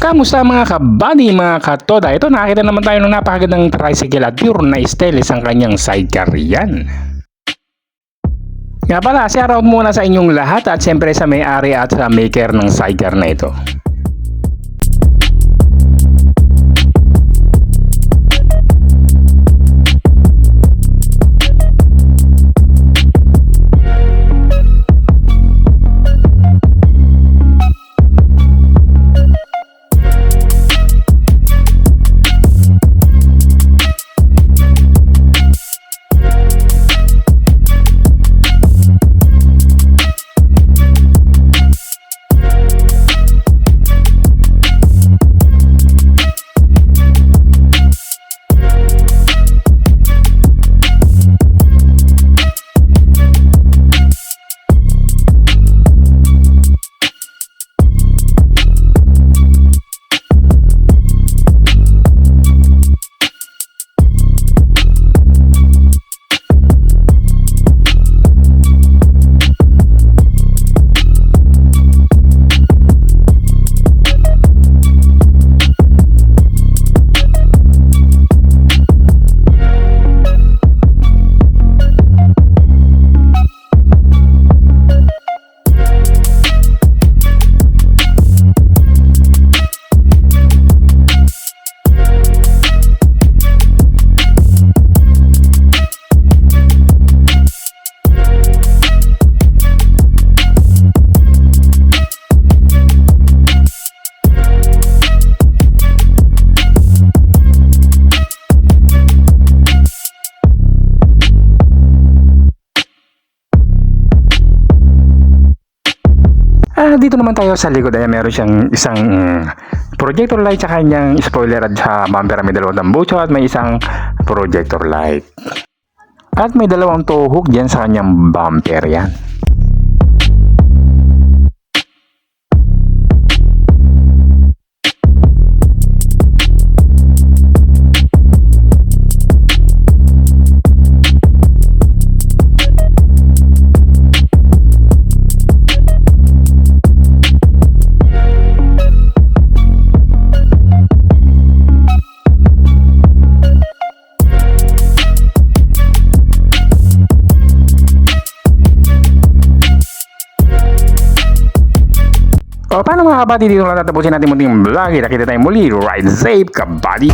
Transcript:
Kamusta mga kabady, mga katoda? Ito nakakita naman tayo ng napakagandang tricycle at pure na stainless ang kanyang sidecar yan. Nga pala, shout out muna sa inyong lahat at siyempre sa may-ari at sa maker ng sidecar na ito. Dito naman tayo sa likod ay meron siyang isang mm, projector light sa kanyang spoiler at sa bumper may dalawang tambucho at may isang projector light. At may dalawang tuhog diyan sa kanyang bumper yan. O paano mga kabady dito lang tatapusin natin munting vlog. Kita tayo muli. Ride safe kabady.